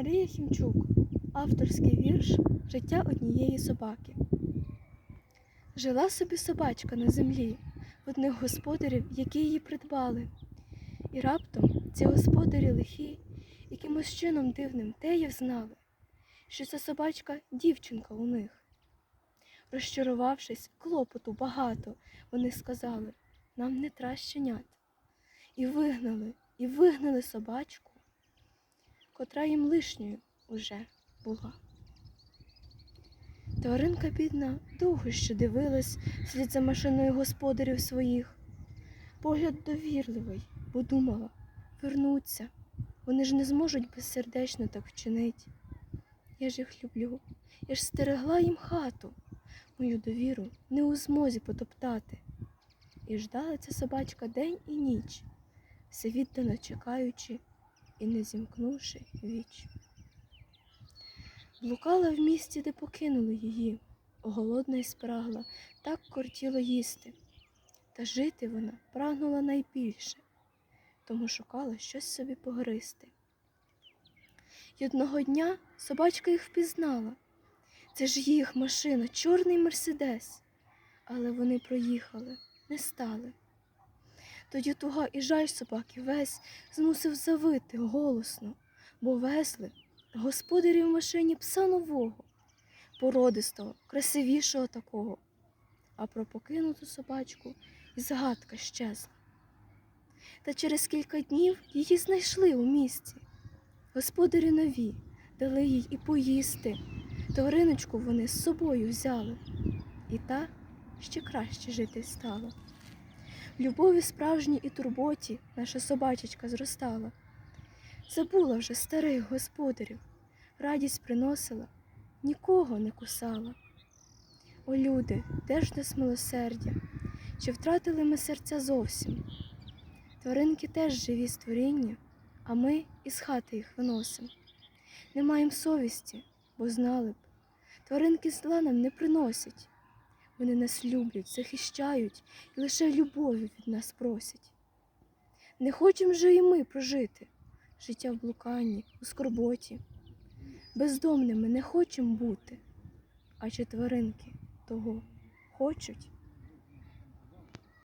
Марія Хімчук. Авторський вірш Життя однієї собаки. Жила собі собачка на землі в одних господарів, які її придбали. І раптом ці господарі лихі якимось чином дивним теє взнали, що ця собачка дівчинка у них. Розчарувавшись, клопоту багато, вони сказали нам не тра щенят. І вигнали, і вигнали собачку, котра їм лишньою уже була. Тваринка бідна довго ще дивилась слід за машиною господарів своїх. Погляд довірливий, бо думала, вернуться, вони ж не зможуть безсердечно так вчинить. Я ж їх люблю, я ж стерегла їм хату, мою довіру не у змозі потоптати. І ждала ця собачка день і ніч, все віддано чекаючи і не зімкнувши віч. Блукала в місті, де покинули її, голодна й спрагла, так кортіло їсти. Та жити вона прагнула найбільше, тому шукала щось собі погристи. І одного дня собачка їх впізнала. Це ж їх машина, чорний мерседес. Але вони проїхали, не стали. Тоді туга і жаль собаки весь змусив завити голосно, бо везли господарі в машині пса нового, породистого, красивішого такого. А про покинуту собачку і згадка щезла. Та через кілька днів її знайшли у місті. Господарі нові дали їй і поїсти. Твариночку вони з собою взяли, і та ще краще жити стала. Любові справжній і турботі наша собачечка зростала. Забула вже старих господарів, радість приносила, нікого не кусала. О, люди, де ж нас милосердя? Чи втратили ми серця зовсім? Тваринки теж живі створіння, а ми із хати їх виносимо. Не маємо совісті, бо знали б, тваринки зла нам не приносять. Вони нас люблять, захищають і лише любові від нас просять. Не хочемо же і ми прожити життя в блуканні, у скорботі. Бездомними не хочемо бути, а чи тваринки того хочуть?